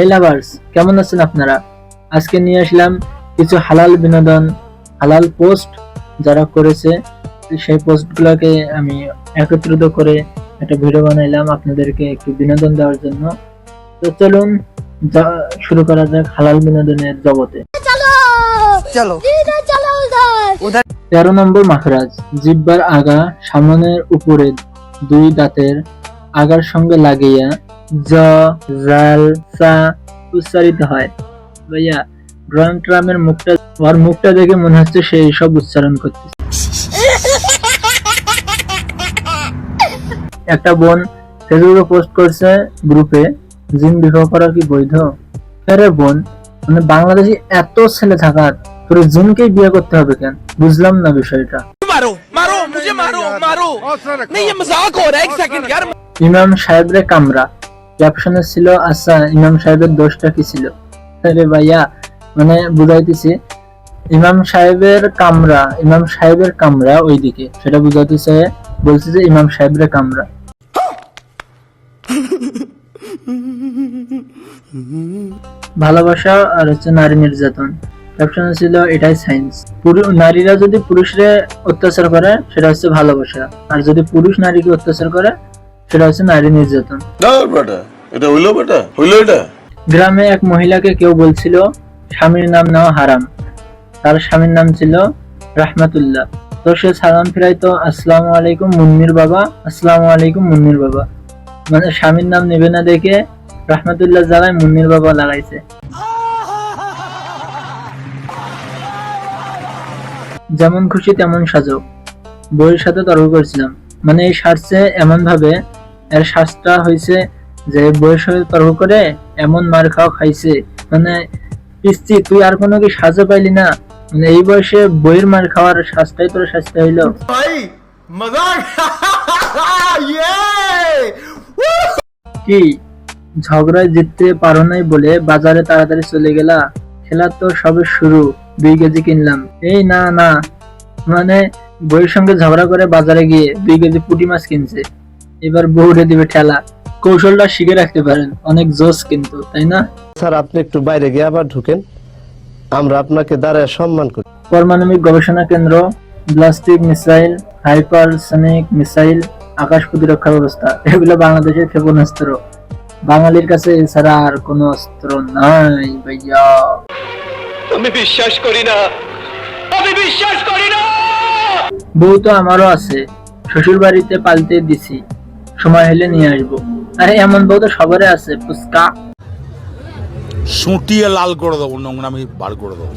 এই লাভার্স কেমন আছেন আপনারা? আজকে নিয়ে আসলাম কিছু হালাল বিনোদন হালাল পোস্ট যারা করেছে সেই পোস্টগুলোকে আমি একত্রিত করে একটা ভিডিও বানাইলাম আপনাদেরকে একটু বিনোদন দেওয়ার জন্য। তো চলুন শুরু করা যাক হালাল বিনোদনের জগতে। তেরো নম্বর মাখরাজ জিব্বার আগা সামনের উপরে দুই দাঁতের আগার সঙ্গে লাগিয়া জ জাল সা উচ্চারিত হয়। মুখটা ওর মুখটা দেখে মনে হচ্ছে সব উচ্চারণ করতেছে। একটা বোন ফেসবুকে পোস্ট করছে গ্রুপে জিম বিবাহ করা কি বৈধ? বোন মানে বাংলাদেশে এত ছেলে থাকার তোর জিমকে বিয়ে করতে হবে কেন? বুঝলাম না বিষয়টা। ইমাম সাহেবরে কামরা। ক্যাপশনে ছিল আচ্ছা ইমাম সাহেবের দোষটা কি ছিল? আরে ভাইয়া মানে বুঝাইতেছি, ইমাম সাহেবের কামরা, ইমাম সাহেবের কামরা ওইদিকে। সেটা বুঝাইতেছে, বলছে যে ইমাম সাহেবরে কামরা। ভালোবাসা আর হচ্ছে নারী নির্যাতন। ক্যাপশনে ছিল, এটাই সায়েন্স নারীরা যদি পুরুষরে অত্যাচার করে, সেটা হচ্ছে ভালোবাসা। আর যদি পুরুষ নারীকে অত্যাচার করে সেটা হচ্ছে নারী নির্যাতন। বেটা এটা হইল বেটা হইল এটা। গ্রামে এক মহিলাকে কেউ বলছিল স্বামীর নাম নেওয়া হারাম। তার স্বামীর নাম ছিল রাহমাতুল্লাহ। তো সে সালাম ফিরাইতো আসসালামু আলাইকুম মুন্নির বাবা আসসালামু আলাইকুম মুন্নির বাবা। মানে স্বামীর নাম নেবে না দেখে রাহমাতুল্লাহ জায়গায় মুন্নির বাবা লাগাইছে। যেমন খুশি তেমন সাজো। বইয়ের সাথে তর্ক করছিলাম। মানে এই সাজছে এমন ভাবে এর শাস্তা হয়েছে যে বয়স তর্ক করে এমন মার খাওয়া খাইছে। মানে পিস্তি তুই আর কোনো কি সাজা পাইলি না? মানে এই বয়সে বইয়ের মার খাওয়ার শাস্তাই তোর শাস্তা হইল। ভাই কি? ঝগড়ায় জিততে পারো নাই বলে বাজারে তাড়াতাড়ি চলে গেলা। খেলা তো সবে শুরু দুই কেজি কিনলাম। এই না না। মানে বইয়ের সঙ্গে ঝগড়া করে বাজারে গিয়ে দুই কেজি পুটি মাছ কিনছে। এবার বউরে দিবে ঠেলা। কৌশলটা শিখে রাখতে পারেন অনেক জোস কিন্তু তাই না? স্যার আপনি একটু বাইরে গিয়ে আবার ঢুকেন। আমরা আপনাকে দাঁড়ায় সম্মান করি। পারমাণবিক গবেষণা কেন্দ্র ব্লাস্টিক মিসাইল হাইপারসনিক মিসাইল আকাশ প্রতিরক্ষা ব্যবস্থা এগুলো বাংলাদেশের ক্ষেপণাস্ত্র। বাঙালির কাছে এছাড়া আর কোনো অস্ত্র নাই ভাইয়া। আমি বিশ্বাস করি না। আমি বিশ্বাস করি না! বউ তো আমারও আছে শ্বশুর বাড়িতে পালতে দিছি। সময় হলে নিয়ে আসব। আরে এমন বউ তো সবারই আছে ফুচকা। সুটিয়ে লাল করে দেবো নোংরামি বার করে দেবো।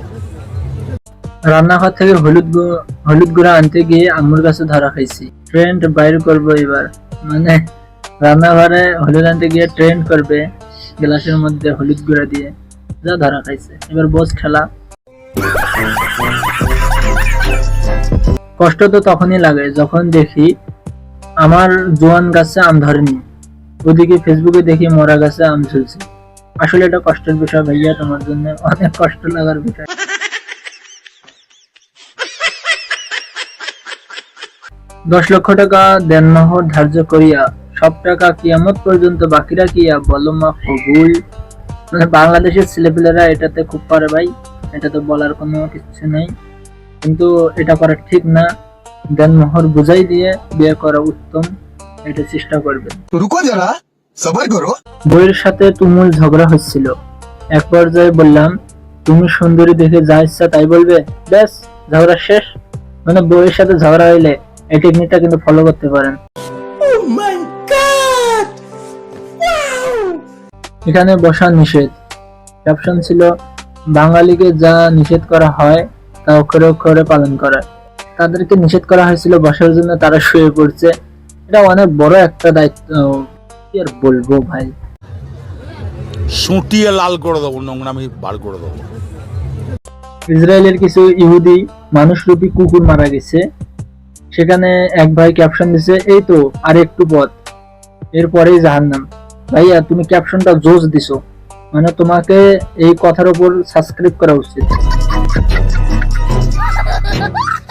রান্নাঘর থেকে হলুদ হলুদ গুঁড়া আনতে গিয়ে আম্মুর কাছে ধরা খাইছি। ট্রেন্ড বাইর করব এবার। মানে রান্নাঘরে হলুদ আনতে গিয়ে ট্রেন্ড করবে গ্লাসের মধ্যে হলুদ গুঁড়া দিয়ে। যা ধরা খাইছে। এবার বস খেলা। কষ্ট তো তখনই লাগে যখন দেখি আমার জোয়ান গাছে আম ধরেনি। ওদিকে ফেসবুকে দেখি মরা গাছে আম ঝুলছে। আসলে এটা কষ্টের বিষয় ভাইয়া, তোমার জন্য অনেক কষ্ট লাগার বিষয়। দশ লক্ষ টাকা দেন দেনমোহর ধার্য করিয়া, সব টাকা কিয়ামত পর্যন্ত বাকি রাখিয়া বলো মা কবুল। মানে বাংলাদেশের ছেলেপেলেরা এটাতে খুব পারে ভাই এটা তো বলার কোনো কিছু নেই। কিন্তু এটা করা ঠিক না। দেন মোহর বুঝাই দিয়ে বিয়ে করা উত্তম এটা চেষ্টা করবেন রুকো যারা সবার করো। বইয়ের সাথে তুমুল ঝগড়া হচ্ছিল। এক পর্যায়ে বললাম তুমি সুন্দরী দেখে যা ইচ্ছা তাই বলবে? ব্যাস ঝগড়া শেষ। মানে বইয়ের সাথে ঝগড়া হইলে এই টেকনিকটা কিন্তু ফলো করতে পারেন। oh এখানে বসা নিষেধ। ক্যাপশন ছিল বাঙালিকে যা নিষেধ করা হয় তা অক্ষরে অক্ষরে পালন করা। তাদেরকে নিষেধ করা হয়েছিল বসার জন্য তারা শুয়ে পড়ছে। এটা অনেক বড় একটা দায়িত্ব। কি আর বলব ভাই? সুটিয়ে লাল করে দেবো নোংরামি বার করে দেবো। ইসরায়েলের কিছু ইহুদি মানুষরূপী কুকুর মারা গেছে। সেখানে এক ভাই ক্যাপশন দিছে এই তো আর একটু পথ। এরপরেই জাহান্নাম। ভাইয়া তুমি ক্যাপশনটা জোস দিছো। মানে তোমাকে এই কথার উপর সাবস্ক্রাইব করা উচিত।